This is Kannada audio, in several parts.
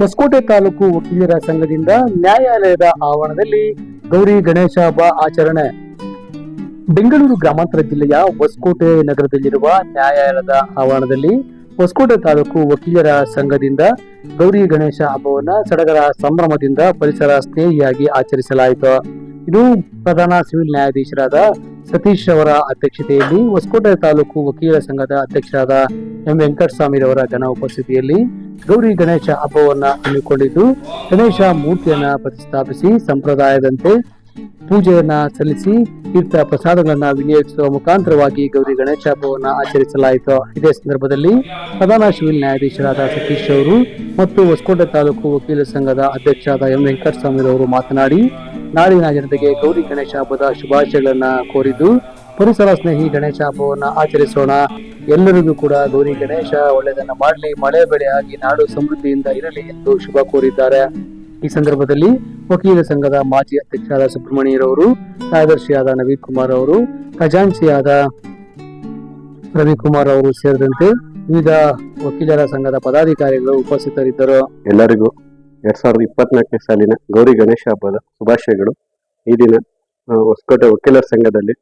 ಹೊಸಕೋಟೆ ತಾಲೂಕು ವಕೀಲರ ಸಂಘದಿಂದ ನ್ಯಾಯಾಲಯದ ಆವರಣದಲ್ಲಿ ಗೌರಿ ಗಣೇಶ ಹಬ್ಬ ಆಚರಣೆ. ಬೆಂಗಳೂರು ಗ್ರಾಮಾಂತರ ಜಿಲ್ಲೆಯ ಹೊಸಕೋಟೆ ನಗರದಲ್ಲಿರುವ ನ್ಯಾಯಾಲಯದ ಆವರಣದಲ್ಲಿ ಹೊಸಕೋಟೆ ತಾಲೂಕು ವಕೀಲರ ಸಂಘದಿಂದ ಗೌರಿ ಗಣೇಶ ಹಬ್ಬವನ್ನು ಸಡಗರ ಸಂಭ್ರಮದಿಂದ ಪರಿಸರ ಸ್ನೇಹಿಯಾಗಿ ಆಚರಿಸಲಾಯಿತು. ಇದು ಪ್ರಧಾನ ಸಿವಿಲ್ ನ್ಯಾಯಾಧೀಶರಾದ ಸತೀಶ್ ಅವರ ಅಧ್ಯಕ್ಷತೆಯಲ್ಲಿ ಹೊಸಕೋಟೆ ತಾಲೂಕು ವಕೀಲರ ಸಂಘದ ಅಧ್ಯಕ್ಷರಾದ ಎಂ ವೆಂಕಟಸ್ವಾಮಿರವರ ಜನ ಉಪಸ್ಥಿತಿಯಲ್ಲಿ ಗೌರಿ ಗಣೇಶ ಹಬ್ಬವನ್ನ ಹಮ್ಮಿಕೊಂಡಿದ್ದು, ಗಣೇಶ ಮೂರ್ತಿಯನ್ನ ಪ್ರತಿಷ್ಠಾಪಿಸಿ ಸಂಪ್ರದಾಯದಂತೆ ಪೂಜೆಯನ್ನ ಸಲ್ಲಿಸಿ ತೀರ್ಥ ಪ್ರಸಾದಗಳನ್ನ ವಿನಿಯೋಗಿಸುವ ಮುಖಾಂತರವಾಗಿ ಗೌರಿ ಗಣೇಶ ಹಬ್ಬವನ್ನ ಆಚರಿಸಲಾಯಿತು. ಇದೇ ಸಂದರ್ಭದಲ್ಲಿ ಪ್ರಧಾನ ಸಿವಿಲ್ ನ್ಯಾಯಾಧೀಶರಾದ ಸತೀಶ್ ಅವರು ಮತ್ತು ಹೊಸಕೋಟೆ ತಾಲೂಕು ವಕೀಲ ಸಂಘದ ಅಧ್ಯಕ್ಷರಾದ ಎಂ ವೆಂಕಟಸ್ವಾಮಿರವರು ಮಾತನಾಡಿ, ನಾಡಿನ ಜನತೆಗೆ ಗೌರಿ ಗಣೇಶ ಹಬ್ಬದ ಶುಭಾಶಯಗಳನ್ನ ಕೋರಿದ್ದು, ಪರಿಸರ ಸ್ನೇಹಿ ಗಣೇಶ ಹಬ್ಬವನ್ನ ಆಚರಿಸೋಣ. ಎಲ್ಲರಿಗೂ ಕೂಡ ಗೌರಿ ಗಣೇಶ ಒಳ್ಳೆಯದನ್ನ ಮಾಡಲಿ, ಮಳೆ ಬೆಳೆ ಆಗಿ ನಾಡು ಸಮೃದ್ಧಿಯಿಂದ ಇರಲಿ ಎಂದು ಶುಭ ಕೋರಿದ್ದಾರೆ. ಈ ಸಂದರ್ಭದಲ್ಲಿ ವಕೀಲ ಸಂಘದ ಮಾಜಿ ಅಧ್ಯಕ್ಷರಾದ ಸುಬ್ರಹ್ಮಣ್ಯರವರು ಕಾರ್ಯದರ್ಶಿಯಾದ ನವೀನ್ ಕುಮಾರ್ ಅವರು ಖಜಾಂಚಿಯಾದ ರವಿಕುಮಾರ್ ಅವರು ಸೇರಿದಂತೆ ವಿವಿಧ ವಕೀಲರ ಸಂಘದ ಪದಾಧಿಕಾರಿಗಳು ಉಪಸ್ಥಿತರಿದ್ದರು. ಎಲ್ಲರಿಗೂ ಎರಡ್ ಸಾವಿರದ ಇಪ್ಪತ್ನಾಲ್ಕನೇ ಸಾಲಿನ ಗೌರಿ ಗಣೇಶ ಹಬ್ಬದ ಶುಭಾಶಯಗಳು. ಈ ದಿನ ಹೊಸಕೋಟೆ ವಕೀಲರ ಸಂಘದಲ್ಲಿ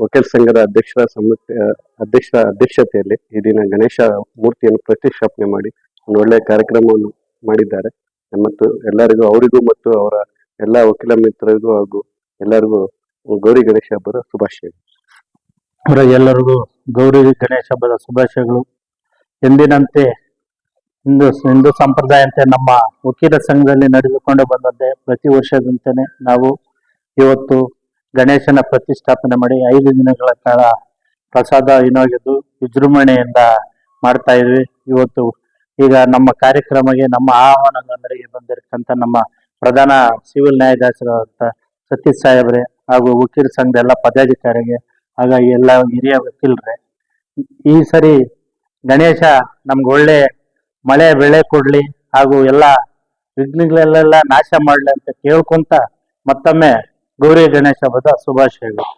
ವಕೀಲ ಸಂಘದ ಅಧ್ಯಕ್ಷರ ಸಮಿತಿ ಅಧ್ಯಕ್ಷರ ಅಧ್ಯಕ್ಷತೆಯಲ್ಲಿ ಈ ದಿನ ಗಣೇಶ ಮೂರ್ತಿಯನ್ನು ಪ್ರತಿಷ್ಠಾಪನೆ ಮಾಡಿ ಒಂದು ಒಳ್ಳೆಯ ಕಾರ್ಯಕ್ರಮವನ್ನು ಮಾಡಿದ್ದಾರೆ. ಮತ್ತು ಎಲ್ಲರಿಗೂ, ಅವರಿಗೂ ಮತ್ತು ಅವರ ಎಲ್ಲ ವಕೀಲ ಮಿತ್ರರಿಗೂ ಹಾಗೂ ಎಲ್ಲರಿಗೂ ಗೌರಿ ಗಣೇಶ ಹಬ್ಬದ ಶುಭಾಶಯಗಳು. ಅವರ ಎಲ್ಲರಿಗೂ ಗೌರಿ ಗಣೇಶ ಹಬ್ಬದ ಶುಭಾಶಯಗಳು. ಎಂದಿನಂತೆ ಹಿಂದೂ ಹಿಂದೂ ಸಂಪ್ರದಾಯಂತೆ ನಮ್ಮ ವಕೀಲ ಸಂಘದಲ್ಲಿ ನಡೆದುಕೊಂಡು ಬಂದಂತೆ ಪ್ರತಿ ವರ್ಷದಂತೆ ನಾವು ಇವತ್ತು ಗಣೇಶನ ಪ್ರತಿಷ್ಠಾಪನೆ ಮಾಡಿ ಐದು ದಿನಗಳ ಕಾಲ ಪ್ರಸಾದ ವಿನಿಯೋಗಿದ್ದು ವಿಜೃಂಭಣೆಯಿಂದ ಮಾಡ್ತಾ ಇದ್ವಿ. ಇವತ್ತು ಈಗ ನಮ್ಮ ಕಾರ್ಯಕ್ರಮಕ್ಕೆ ನಮ್ಮ ಆಹ್ವಾನ ಮೇರೆಗೆ ನಮ್ಮ ಪ್ರಧಾನ ಸಿವಿಲ್ ನ್ಯಾಯಾಧೀಶರಾದಂಥ ಸತೀಶ್ ಸಾಹೇಬ್ರೆ ಹಾಗೂ ವಕೀಲ ಸಂಘದ ಎಲ್ಲ ಪದಾಧಿಕಾರಿಗೆ ಹಾಗಾಗಿ ಎಲ್ಲ ಹಿರಿಯ ವಕೀಲರೇ, ಈ ಸರಿ ಗಣೇಶ ನಮ್ಗೆ ಒಳ್ಳೆ ಮಳೆ ಬೆಳೆ ಕೊಡ್ಲಿ ಹಾಗೂ ಎಲ್ಲ ವಿಘ್ನಗಳೆಲ್ಲ ನಾಶ ಮಾಡ್ಲಿ ಅಂತ ಕೇಳ್ಕೊಂತ ಮತ್ತೊಮ್ಮೆ ಗೌರಿ ಗಣೇಶ ಹಬ್ಬದ ಶುಭಾಶಯಗಳು